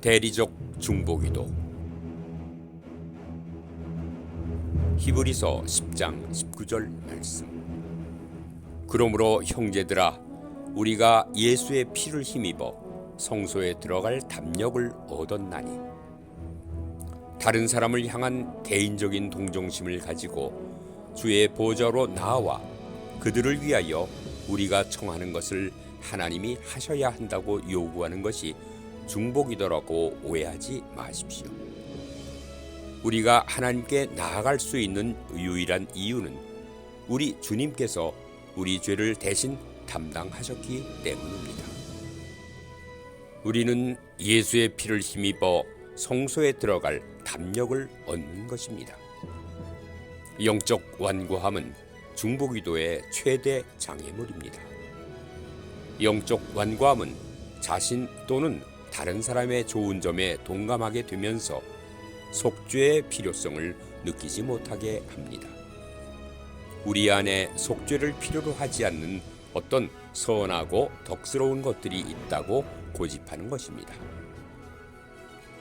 대리적 중보기도. 히브리서 10장 19절 말씀. 그러므로 형제들아 우리가 예수의 피를 힘입어 성소에 들어갈 담력을 얻었나니. 다른 사람을 향한 개인적인 동정심을 가지고 주의 보좌로 나와 그들을 위하여 우리가 청하는 것을 하나님이 하셔야 한다고 요구하는 것이 중복이더라고 오해하지 마십시오. 우리가 하나님께 나아갈 수 있는 유일한 이유는 우리 주님께서 우리 죄를 대신 담당하셨기 때문입니다. 우리는 예수의 피를 힘입어 성소에 들어갈 담력을 얻는 것입니다. 영적 완고함은 중보기도의 최대 장애물입니다. 영적 완고함은 자신 또는 다른 사람의 좋은 점에 동감하게 되면서 속죄의 필요성을 느끼지 못하게 합니다. 우리 안에 속죄를 필요로 하지 않는 어떤 선하고 덕스러운 것들이 있다고 고집하는 것입니다.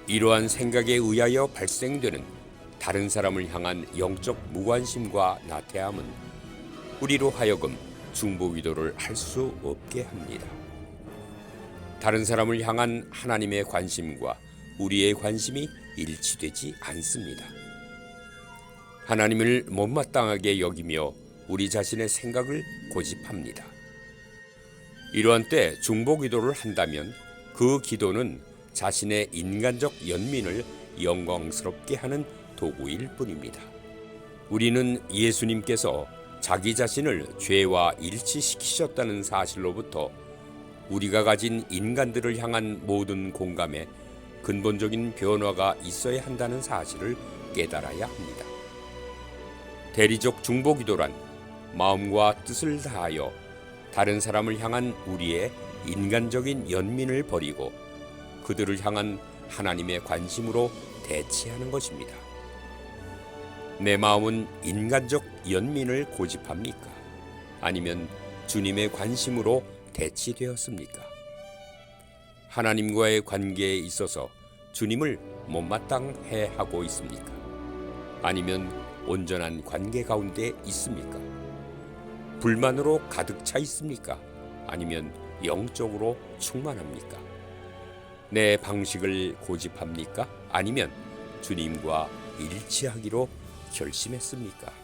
이러한 생각에 의하여 발생되는 다른 사람을 향한 영적 무관심과 나태함은 우리로 하여금 중보기도를 할 수 없게 합니다. 다른 사람을 향한 하나님의 관심과 우리의 관심이 일치되지 않습니다. 하나님을 못마땅하게 여기며 우리 자신의 생각을 고집합니다. 이러한 때 중보 기도를 한다면 그 기도는 자신의 인간적 연민을 영광스럽게 하는 도구일 뿐입니다. 우리는 예수님께서 자기 자신을 죄와 일치시키셨다는 사실로부터 우리가 가진 인간들을 향한 모든 공감에 근본적인 변화가 있어야 한다는 사실을 깨달아야 합니다. 대리적 중보기도란 마음과 뜻을 다하여 다른 사람을 향한 우리의 인간적인 연민을 버리고 그들을 향한 하나님의 관심으로 대치하는 것입니다. 내 마음은 인간적 연민을 고집합니까? 아니면 주님의 관심으로 대치되었습니까? 하나님과의 관계에 있어서 주님을 못마땅해 하고 있습니까? 아니면 온전한 관계 가운데 있습니까? 불만으로 가득 차 있습니까? 아니면 영적으로 충만합니까? 내 방식을 고집합니까? 아니면 주님과 일치하기로 결심했습니까?